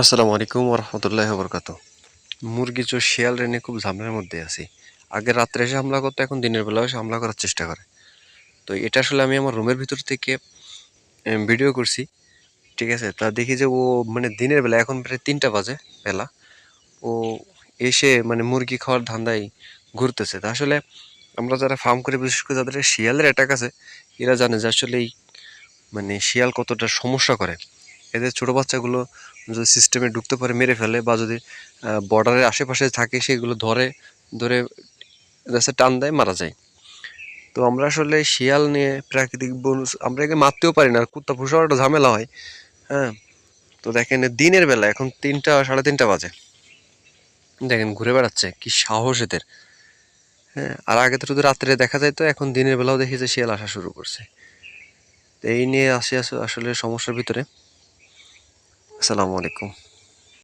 আসসালামু আলাইকুম রহমতুল্লাহ বরকাত মুরগি, চোর, শিয়াল রেনে খুব ঝামেলার মধ্যে আছি। আগে রাত্রে এসে হামলা করতো, এখন দিনের বেলা এসে হামলা করার চেষ্টা করে। তো এটা আসলে আমি আমার রুমের ভিতর থেকে ভিডিও করছি। ঠিক আছে, তা দেখি যে ও মানে দিনের বেলা, এখন প্রায় তিনটা বাজে বেলা। ও এসে মানে মুরগি খাওয়ার ধান্দায় ঘুরতেছে। তা আসলে আমরা যারা ফার্ম করে, বিশেষ করে যাদের শিয়ালের অ্যাটাক আছে, এরা জানে যে আসলে এই মানে শিয়াল কতটা সমস্যা করে। এদের ছোট বাচ্চাগুলো যদি সিস্টেমে ঢুকতে পারে, মেরে ফেলে বা যদি বর্ডারের আশেপাশে থাকে, সেগুলো ধরে ধরে রাস্তা টান দেয়, মারা যায়। তো আমরা আসলে শিয়াল নিয়ে প্রাকৃতিক বন, আমরা একে মারতেও পারি না, আর কুত্তা ফুসাও একটা ঝামেলা হয় হ্যাঁ? তো দেখেন দিনের বেলা, এখন তিনটা, সাড়ে তিনটা বাজে। দেখেন ঘুরে বেড়াচ্ছে, কি সাহস এদের হ্যাঁ? আর আগে তো শুধু রাত্রে দেখা যায় তো এখন দিনের বেলাও দেখি যে শিয়াল আসা শুরু করছে। এই নিয়ে আস- আসলে সমস্যার ভিতরে। আসসালামু আলাইকুম।